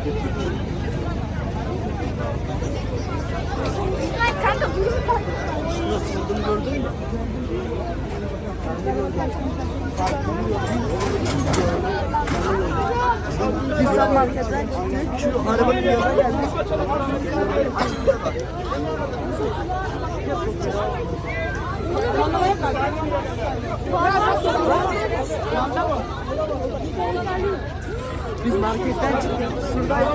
Şurada gördün mü? Biz marketten çıktık. Şu arabanın yanına geldik. Biz marketten çıktık. Şuradaydık.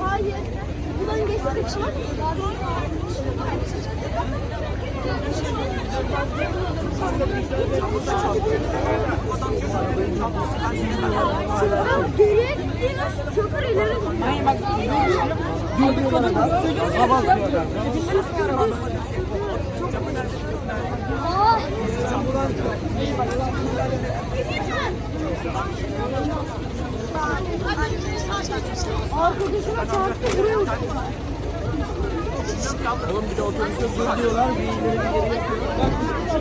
Hayır. Buradan geçtik şu an. Şoför geriye gitti. Şoför ileri. Hayır bak. Güldü bana da. Hava. Arkadaşıma çarptı uçtu. Oğlum bir de otobüste dur diyorlar. Bir ileri bir geri yapıyorlar.